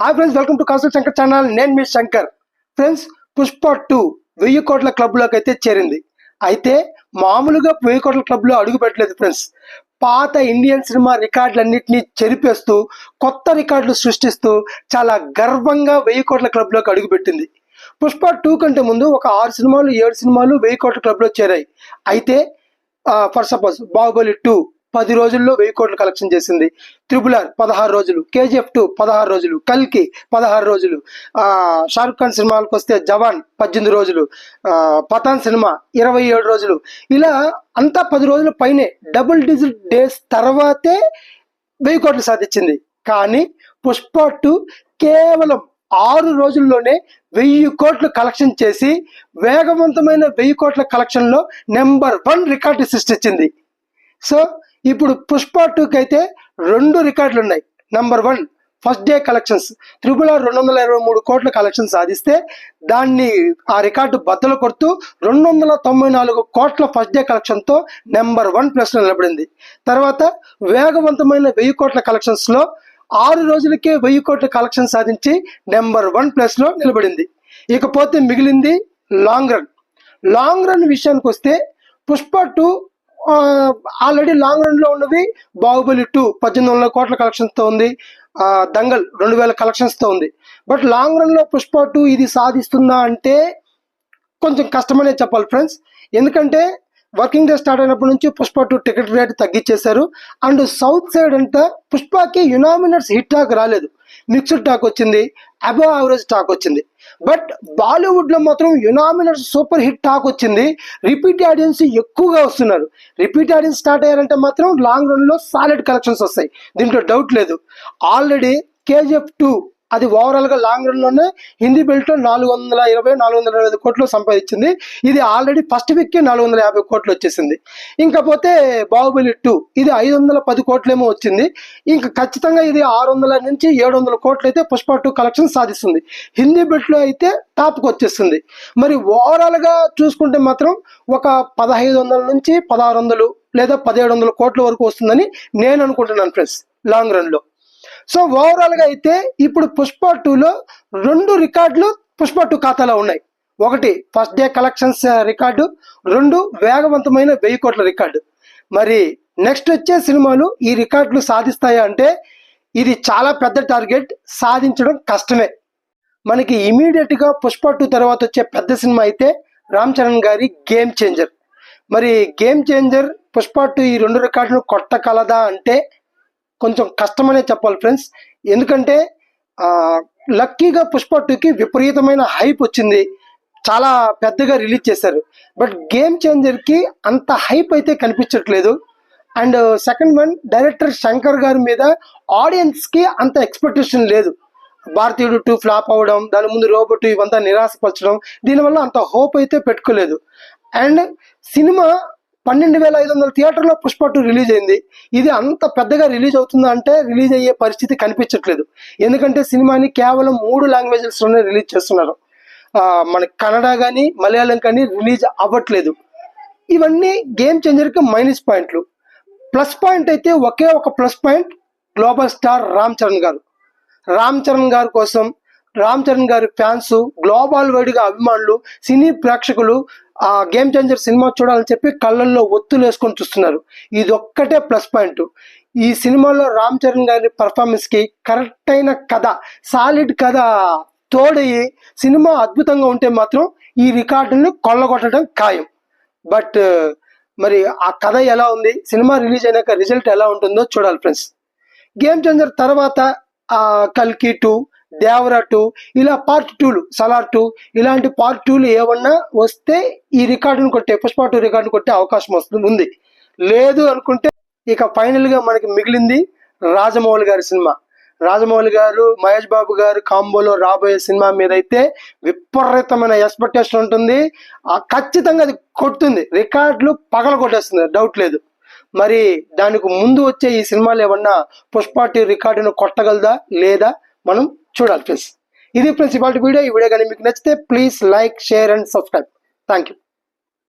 Hi friends welcome to Kaushal Shankar channel నేను మీ Shankar. Friends Pushpa two వెయ్యి కోట్ల క్లబ్లోకి అయితే చేరింది. అయితే మామూలుగా వెయ్యి కోట్ల క్లబ్లో అడుగు పెట్టలేదు ఫ్రెండ్స్ పాత ఇండియన్ సినిమా రికార్డులన్నింటినీ చెరిపేస్తూ కొత్త రికార్డులు సృష్టిస్తూ చాలా గర్వంగా వెయ్యి కోట్ల క్లబ్లోకి అడుగుపెట్టింది పుష్ప టూ కంటే ముందు ఒక ఆరు సినిమాలు ఏడు సినిమాలు వెయ్యి కోట్ల క్లబ్లో చేరాయి. అయితే ఫర్ సపోజ్ బాహుబలి టూ పది రోజుల్లో వెయ్యి కోట్లు కలెక్షన్ చేసింది. త్రిబుల్ ఆర్ పదహారు రోజులు కేజీఎఫ్ టూ పదహారు రోజులు కల్కి పదహారు రోజులు షారుఖ్ ఖాన్ సినిమాలకు వస్తే జవాన్ పద్దెనిమిది రోజులు పతాన్ పఠాన్ సినిమా ఇరవై ఏడు రోజులు. ఇలా అంతా పది రోజుల పైనే డబుల్ డిజిట్ డేస్ తర్వాతే వెయ్యి కోట్లు సాధించింది. కానీ పుష్ప టూ కేవలం ఆరు రోజుల్లోనే వెయ్యి కోట్లు కలెక్షన్ చేసి వేగవంతమైన వెయ్యి కోట్ల కలెక్షన్లో నెంబర్ వన్ రికార్డు సృష్టించింది. సో ఇప్పుడు పుష్ప టూకి అయితే రెండు రికార్డులు ఉన్నాయి number one first day collections త్రిపుల రెండు వందల ఇరవై మూడు కోట్ల కలెక్షన్ సాధిస్తే దాన్ని ఆ రికార్డు బద్దలు కొడుతూ రెండు వందల తొంభై నాలుగు కోట్ల ఫస్ట్ డే కలెక్షన్తో నెంబర్ వన్ ప్లేస్లో నిలబడింది. తర్వాత వేగవంతమైన వెయ్యి కోట్ల కలెక్షన్స్లో ఆరు రోజులకే వెయ్యి కోట్ల కలెక్షన్ సాధించి నెంబర్ వన్ ప్లేస్లో నిలబడింది. ఇకపోతే మిగిలింది లాంగ్ రన్ లాంగ్ రన్ విషయానికి వస్తే పుష్ప టూ ఆల్రెడీ లాంగ్ రన్లో ఉన్నవి బాహుబలి టూ పద్దెనిమిది వందల కోట్ల కలెక్షన్స్తో ఉంది. దంగల్ రెండు వేల కలెక్షన్స్తో ఉంది. బట్ లాంగ్ రన్లో పుష్ప టూ ఇది సాధిస్తుందా అంటే కొంచెం కష్టమనే చెప్పాలి ఫ్రెండ్స్ ఎందుకంటే వర్కింగ్ డే స్టార్ట్ అయినప్పటి నుంచి పుష్ప టూ టికెట్ రేట్ తగ్గించేశారు అండ్ సౌత్ సైడ్ అంతా పుష్పకి యునామినట్స్ హిట్ టాక్ రాలేదు. మిక్స్డ్ టాక్ వచ్చింది. అబవ్ యావరేజ్ టాక్ వచ్చింది. బట్ బాలీవుడ్లో మాత్రం యునామినర్ సూపర్ హిట్ టాక్ వచ్చింది. రిపీట్ ఆడియన్స్ ఎక్కువగా వస్తున్నారు. రిపీట్ ఆడియన్స్ స్టార్ట్ అయ్యారంటే మాత్రం లాంగ్ రన్లో సాలిడ్ కలెక్షన్స్ వస్తాయి. దీంట్లో డౌట్ లేదు. ఆల్రెడీ కేజీఎఫ్ టూ అది ఓవరాల్గా లాంగ్ రన్లోనే హిందీ బెల్ట్ నాలుగు వందల ఇరవై నాలుగు వందల ఇరవై కోట్లు సంపాదించింది. ఇది ఆల్రెడీ ఫస్ట్ వీక్ నాలుగు వందల యాభై కోట్లు వచ్చేసింది. ఇంకా పోతే బాహుబలి టూ ఇది ఐదు వందల పది కోట్లేమో వచ్చింది. ఇంకా ఖచ్చితంగా ఇది ఆరు వందల నుంచి ఏడు వందల కోట్లు అయితే పుష్ప టూ కలెక్షన్ సాధిస్తుంది. హిందీ బెల్ట్లో అయితే టాప్కి వచ్చేస్తుంది. మరి ఓవరాల్గా చూసుకుంటే మాత్రం ఒక పదహైదు వందల నుంచి పదహారు వందలు లేదా పదిహేడు వందల కోట్ల వరకు వస్తుందని నేను అనుకుంటున్నాను ఫ్రెండ్స్ లాంగ్ రన్లో. సో ఓవరాల్గా అయితే ఇప్పుడు పుష్ప టూలో రెండు రికార్డులు పుష్ప టూ ఖాతాలో ఉన్నాయి. ఒకటి ఫస్ట్ డే కలెక్షన్స్ రికార్డు రెండు వేగవంతమైన వెయ్యి కోట్ల రికార్డు. మరి నెక్స్ట్ వచ్చే సినిమాలు ఈ రికార్డులు సాధిస్తాయా అంటే ఇది చాలా పెద్ద టార్గెట్ సాధించడం కష్టమే. మనకి ఇమీడియట్గా పుష్ప టూ తర్వాత వచ్చే పెద్ద సినిమా అయితే రామ్ చరణ్ గారి గేమ్ చేంజర్ మరి గేమ్ చేంజర్ పుష్ప టూ ఈ రెండు రికార్డులు కొట్టగలదా అంటే కొంచెం కష్టమనే చెప్పాలి ఫ్రెండ్స్. ఎందుకంటే లక్కీగా పుష్ప టూకి విపరీతమైన హైప్ వచ్చింది. చాలా పెద్దగా రిలీజ్ చేశారు. బట్ గేమ్ చేంజర్కి అంత హైప్ అయితే కనిపించట్లేదు. And second one director Shankar గారి మీద ఆడియన్స్కి అంత ఎక్స్పెక్టేషన్ లేదు. భారతీయుడు టూ ఫ్లాప్ అవ్వడం దాని ముందు రోబోట్ ఇవంతా నిరాశపరచడం దీనివల్ల అంత హోప్ అయితే పెట్టుకోలేదు. అండ్ సినిమా పన్నెండు వేల ఐదు వందల థియేటర్లో పుష్ప టూ రిలీజ్ అయింది. ఇది అంత పెద్దగా రిలీజ్ అవుతుందా అంటే రిలీజ్ అయ్యే పరిస్థితి కనిపించట్లేదు. ఎందుకంటే సినిమాని కేవలం మూడు లాంగ్వేజెస్లోనే రిలీజ్ చేస్తున్నారు. మన కన్నడ కానీ మలయాళం కానీ రిలీజ్ అవ్వట్లేదు. ఇవన్నీ గేమ్ చేంజర్కి మైనస్ పాయింట్లు. ప్లస్ పాయింట్ అయితే ఒకే ఒక plus point global star Ram Charan గారు. రామ్ చరణ్ గారి కోసం రామ్ చరణ్ గారి ఫ్యాన్స్ గ్లోబల్ వైడ్గా అభిమానులు సినీ ప్రేక్షకులు ఆ గేమ్ చేంజర్ సినిమా చూడాలని చెప్పి కళ్ళల్లో ఒత్తులు వేసుకొని చూస్తున్నారు. ఇది ఒక్కటే ప్లస్ పాయింట్. ఈ సినిమాలో రామ్ చరణ్ గారి పర్ఫార్మెన్స్కి కరెక్ట్ అయిన కథ సాలిడ్ కథ తోడయి సినిమా అద్భుతంగా ఉంటే మాత్రం ఈ రికార్డును కొల్లగొట్టడం ఖాయం. బట్ మరి ఆ కథ ఎలా ఉంది సినిమా రిలీజ్ అయినాక రిజల్ట్ ఎలా ఉంటుందో చూడాలి ఫ్రెండ్స్. గేమ్ చేంజర్ తర్వాత ఆ కల్కి టూ దేవరా టూ ఇలా పార్ట్ టూలు సలార్ టూ ఇలాంటి పార్ట్ టూలు ఏమన్నా వస్తే ఈ రికార్డును కొట్టే పుష్ప టూ రికార్డును కొట్టే అవకాశం వస్తుంది ఉంది. లేదు అనుకుంటే ఇక ఫైనల్గా మనకి మిగిలింది రాజమౌళి గారి సినిమా. రాజమౌళి గారు మహేష్ బాబు గారు కాంబోలో రాబోయే సినిమా మీద అయితే విపరీతమైన ఎక్స్పెక్టేషన్ ఉంటుంది. ఆ ఖచ్చితంగా అది కొడుతుంది. రికార్డులు పగల కొట్టేస్తుంది డౌట్ లేదు. మరి దానికి ముందు వచ్చే ఈ సినిమాలు ఏమన్నా పుష్పాటి రికార్డును కొట్టగలదా లేదా మనం చూడాలి ఫ్రెండ్స్ ఇది ఫ్రెండ్స్ ఇవాళ వీడియో ఈ వీడియో కానీ మీకు నచ్చితే please like share and subscribe thank you